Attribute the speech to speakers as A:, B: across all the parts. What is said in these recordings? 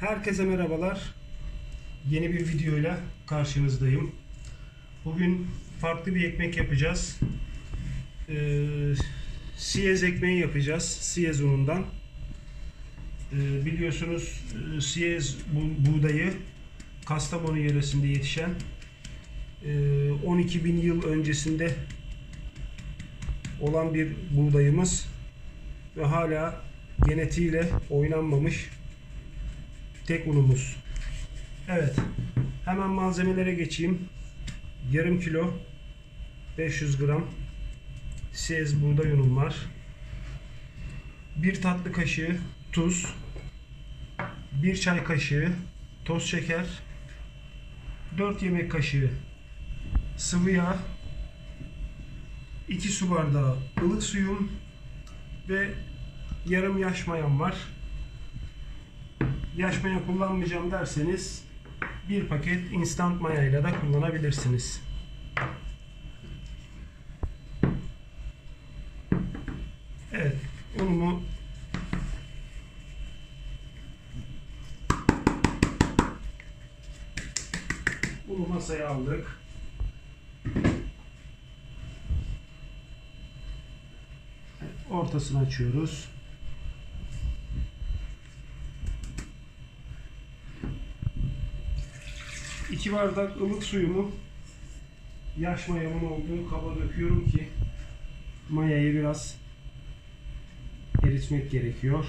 A: Herkese merhabalar. Yeni bir videoyla karşınızdayım. Bugün farklı bir ekmek yapacağız. Ee, siyez ekmeği yapacağız. Siyez unundan. Ee, biliyorsunuz e, siyez bu- buğdayı Kastamonu yöresinde yetişen e, 12 bin yıl öncesinde olan bir buğdayımız ve hala genetiğiyle oynanmamış tek unumuz. Evet. Hemen malzemelere geçeyim. Yarım kilo 500 gram siyez buğday unum var. Bir tatlı kaşığı tuz. Bir çay kaşığı toz şeker. 4 yemek kaşığı sıvı yağ. 2 su bardağı ılık suyum ve yarım yaş mayam var. Yaş maya kullanmayacağım derseniz bir paket instant mayayla da kullanabilirsiniz. Evet, unumu unu masaya aldık. Ortasını açıyoruz. İki bardak ılık suyumu yaş mayamın olduğu kaba döküyorum ki mayayı biraz eritmek gerekiyor.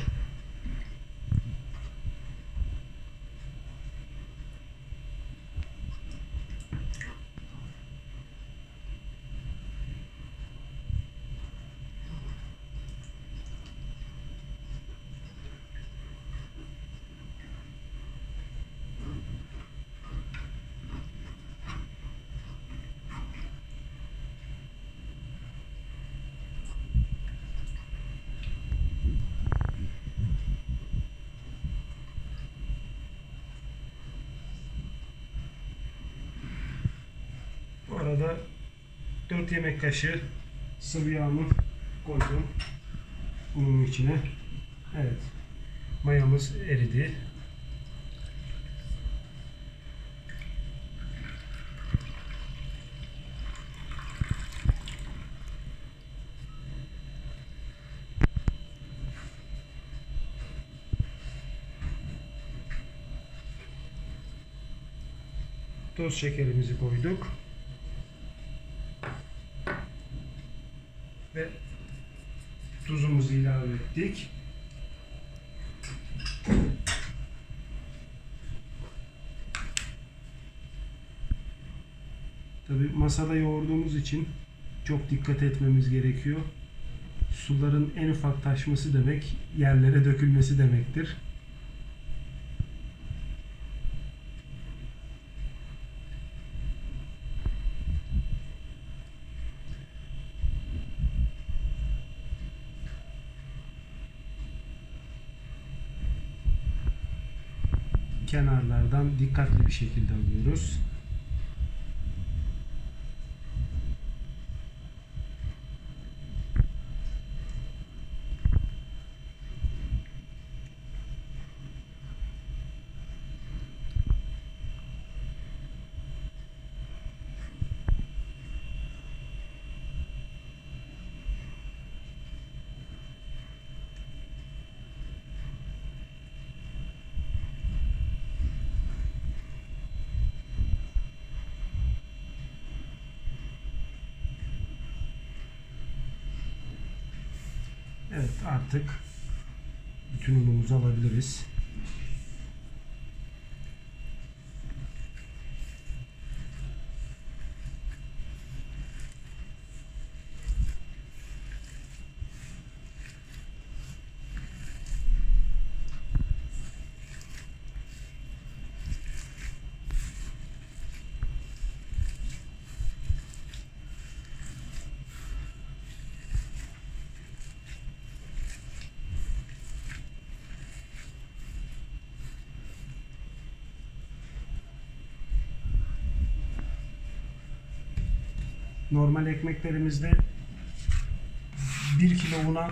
A: Arada 4 yemek kaşığı sıvı yağımı koydum unumun içine. Evet. Mayamız eridi. Toz şekerimizi koyduk. Ve tuzumuzu ilave ettik. Tabi masada yoğurduğumuz için çok dikkat etmemiz gerekiyor. Suların en ufak taşması demek yerlere dökülmesi demektir. Kenarlardan dikkatli bir şekilde alıyoruz. Evet artık bütün unumuzu alabiliriz. Normal ekmeklerimizde 1 kilo una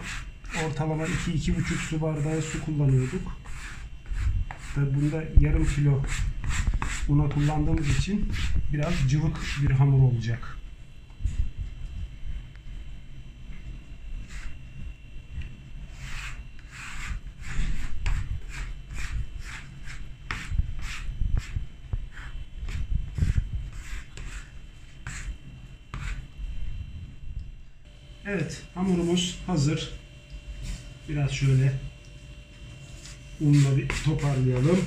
A: ortalama 2-2,5 su bardağı su kullanıyorduk. Tabi bunda yarım kilo una kullandığımız için biraz cıvık bir hamur olacak. Evet, hamurumuz hazır. Biraz şöyle unla bir toparlayalım.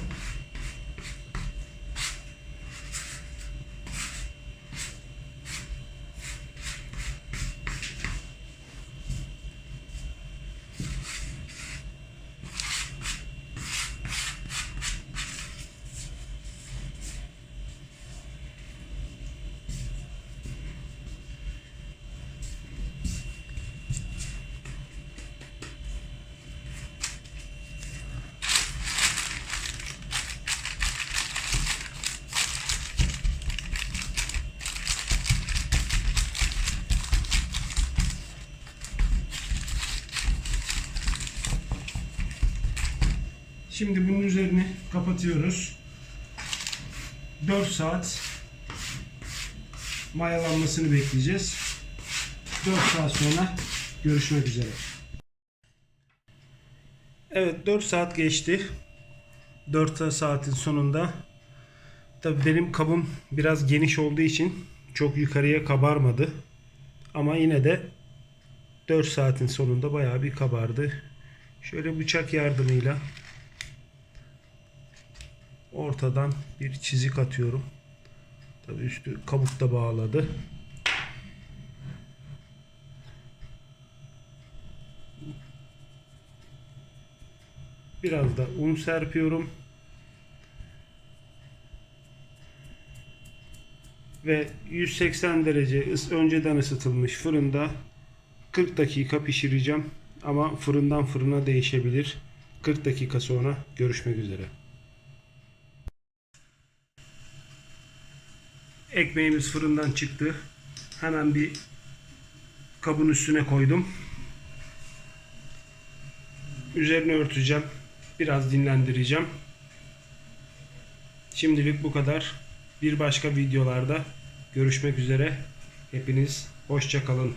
A: Şimdi bunun üzerini kapatıyoruz. 4 saat mayalanmasını bekleyeceğiz. 4 saat sonra görüşmek üzere. Evet 4 saat geçti. 4 saatin sonunda tabi benim kabım biraz geniş olduğu için çok yukarıya kabarmadı. Ama yine de 4 saatin sonunda bayağı bir kabardı. Şöyle bıçak yardımıyla ortadan bir çizik atıyorum. Tabi üstü kabukta bağladı. Biraz da un serpiyorum. Ve 180 derece önceden ısıtılmış fırında 40 dakika pişireceğim. Ama fırından fırına değişebilir. 40 dakika sonra görüşmek üzere. Ekmeğimiz fırından çıktı. Hemen bir kabın üstüne koydum. Üzerine örteceğim. Biraz dinlendireceğim. Şimdilik bu kadar. Bir başka videolarda görüşmek üzere. Hepiniz hoşça kalın.